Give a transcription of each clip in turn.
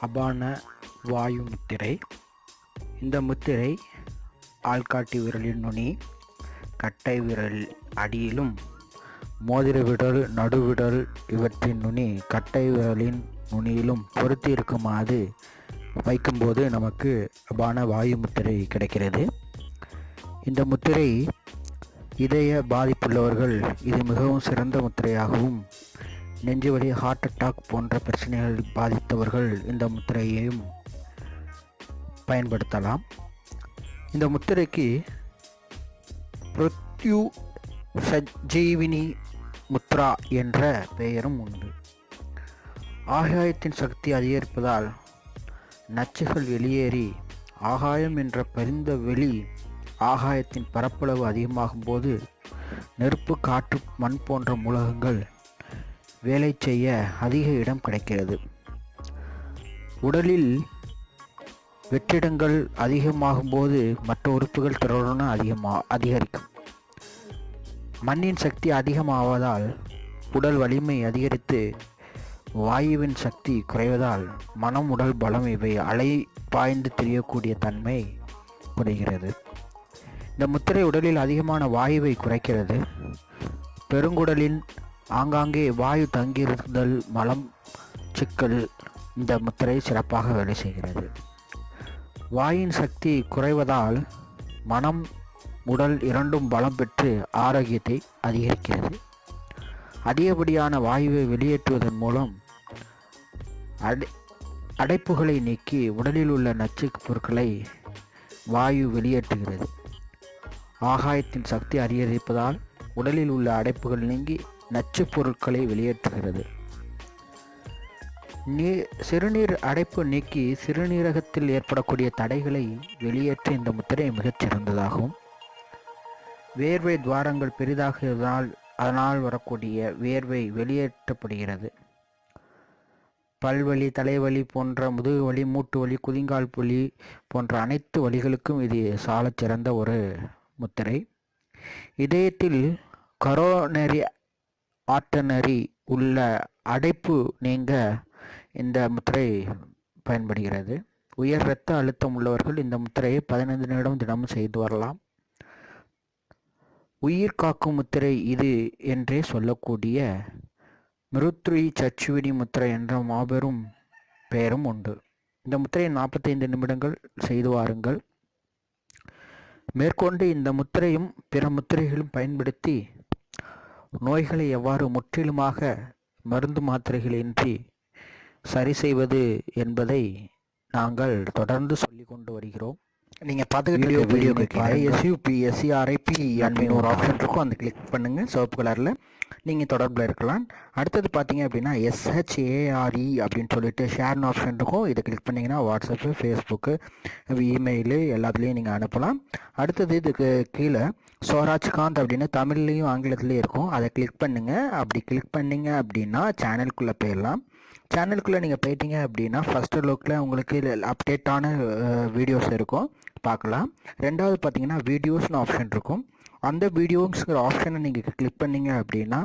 அபான வாயு முத்திரை. இந்த முத்திரை ஆள்காட்டி விரலின் நுனி கட்டை விரல் அடியிலும் மோதிர விரல் நடுவிடல் இவற்றின் நுனி கட்டை விரலின் நுனியிலும் பொருத்தி இருக்குமாறு வைக்கும்போது நமக்கு அபான வாயு முத்திரை கிடைக்கிறது. இந்த முத்திரை இதய பாதிப்புள்ளவர்கள் இது மிகவும் சிறந்த முத்திரையாகவும் நெஞ்சுவலி ஹார்ட் அட்டாக் போன்ற பிரச்சனைகள் பாதித்தவர்கள் இந்த முத்திரையையும் பயன்படுத்தலாம். இந்த முத்திரைக்கு பிருத்யு சஜீவினி முத்ரா என்ற பெயரும் உண்டு. ஆகாயத்தின் சக்தி அதிகரிப்பதால் நச்சுகள் வெளியேறி ஆகாயம் என்ற பரிந்த வெளி ஆகாயத்தின் பரப்பளவு அதிகமாகும் போது நெருப்பு காற்று மண் போன்ற மூலகங்கள் வேலை செய்ய அதிக இடம் கிடைக்கிறது. உடலில் வெற்றிடங்கள் அதிகமாகும் போது மற்ற உறுப்புகள் தொடர்ந்து அதிகமா அதிகரிக்கும். மண்ணின் சக்தி அதிகமாவதால் உடல் வலிமை அதிகரித்து வாயுவின் சக்தி குறைவதால் மனம் உடல் பலம் இவை அலை பாய்ந்து தெரியக்கூடிய தன்மை குறைகிறது இந்த முத்திரை உடலில் அதிகமான வாயுவை குறைக்கிறது. பெருங்குடலின் ஆங்காங்கே வாயு தங்கியிருந்தல் மலம் சிக்கல் இந்த முத்திரை சிறப்பாக வேலை செய்கிறது. வாயின் சக்தி குறைவதால் மனம் உடல் இரண்டும் பலம் பெற்று ஆரோக்கியத்தை அதிகரிக்கிறது. அதிகப்படியான வாயுவை வெளியேற்றுவதன் மூலம் அடை அடைப்புகளை நீக்கி உடலில் உள்ள நச்சு பொருட்களை வாயு வெளியேற்றுகிறது. ஆகாயத்தின் சக்தி அதிகரிப்பதால் உடலில் உள்ள அடைப்புகள் நீங்கி நச்சு பொருட்களை வெளியேற்றுகிறது. நீ சிறுநீர் அடைப்பு நீக்கி சிறுநீரகத்தில் ஏற்படக்கூடிய தடைகளை வெளியேற்ற இந்த முத்திரை மிகச் சிறந்ததாகும். வேர்வை துவாரங்கள் பெரிதாகுவதால் அதனால் வரக்கூடிய வேர்வை வெளியேற்றப்படுகிறது. பல்வலி தலைவலி போன்ற முதுகு வலி மூட்டு வலி குதிங்கால் புலி போன்ற அனைத்து வலிகளுக்கும் இது சாலச் சிறந்த ஒரு முத்திரை. இதயத்தில் கரோனரி ஆர்டனரி உள்ள அடைப்பு நீங்க இந்த முத்திரை பயன்படுகிறது. உயர் இரத்த அழுத்தம் உள்ளவர்கள் இந்த முத்திரையை பதினைந்து நிமிடம் தினமும் செய்து வரலாம். உயிர் காக்கும் முத்திரை இது என்றே சொல்லக்கூடிய மிருத்ரி சச்சுவினி முத்திரை என்ற மாபெரும் பெயரும் உண்டு. இந்த முத்திரையை நாற்பத்தைந்து நிமிடங்கள் செய்து வாருங்கள். மேற்கொண்டு இந்த முத்திரையும் பிற முத்திரைகளும் பயன்படுத்தி நோய்களை எவ்வாறு முற்றிலுமாக மருந்து மாத்திரைகளின்றி சரி செய்வது என்பதை நாங்கள் தொடர்ந்து சொல்லி கொண்டு வருகிறோம். நீங்கள் பார்த்துக்கிட்டு வீடியோ வீடியோ எஸ்யூபி எஸ்சிஆர்ஐபி அப்படின்னு ஒரு ஆப்ஷன் இருக்கும். அந்த கிளிக் பண்ணுங்கள் சிவப்பு கலரில் நீங்கள் தொடர்பில் இருக்கலாம். அடுத்தது பார்த்தீங்க அப்படின்னா எஸ்ஹெச்ஏஆர்இ அப்படின்னு சொல்லிட்டு ஷேர்னு ஆப்ஷன் இருக்கும். இதை கிளிக் பண்ணிங்கன்னா வாட்ஸ்அப்பு ஃபேஸ்புக்கு இமெயிலு எல்லாத்துலேயும் நீங்கள் அனுப்பலாம். அடுத்தது இதுக்கு கீழே ஸ்வராஜ்காந்த் அப்படின்னு தமிழ்லேயும் ஆங்கிலத்துலேயும் இருக்கும். அதை கிளிக் பண்ணுங்கள் அப்படி கிளிக் பண்ணீங்க அப்படின்னா சேனலுக்குள்ளே போயிடலாம். சேனலுக்குள்ளே நீங்கள் போயிட்டீங்க அப்படின்னா ஃபஸ்ட்டு லுக்கில் உங்களுக்கு அப்டேட்டான வீடியோஸ் இருக்கும். பார்க்கலாம். ரெண்டாவது பார்த்தீங்கன்னா வீடியோஸ்னு ஆப்ஷன் இருக்கும். அந்த வீடியோஸ்ங்கிற ஆப்ஷனை நீங்கள் கிளிக் பண்ணீங்க அப்படின்னா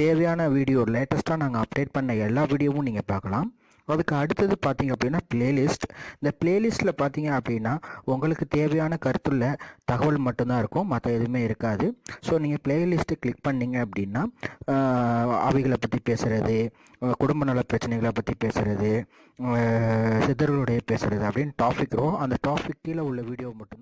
தேவையான வீடியோ லேட்டஸ்ட்டாக நாங்கள் அப்டேட் பண்ண எல்லா வீடியோவும் நீங்கள் பார்க்கலாம். அதுக்கு அடுத்தது பார்த்தீங்க அப்படின்னா பிளேலிஸ்ட் இந்த பிளேலிஸ்ட்டில் பார்த்தீங்க அப்படின்னா உங்களுக்கு தேவையான கருத்துள்ள தகவல் மட்டும்தான் இருக்கும். மற்ற எதுவுமே இருக்காது. ஸோ நீங்கள் பிளேலிஸ்ட்டு கிளிக் பண்ணீங்க அப்படின்னா அவைகளை பற்றி பேசுகிறது குடும்ப நல பிரச்சனைகளை பற்றி பேசுகிறது சித்தர்களுடைய பேசுகிறது அப்படின்னு டாபிக் வரும் அந்த டாபிக் கீழே உள்ள வீடியோ மட்டும்தான்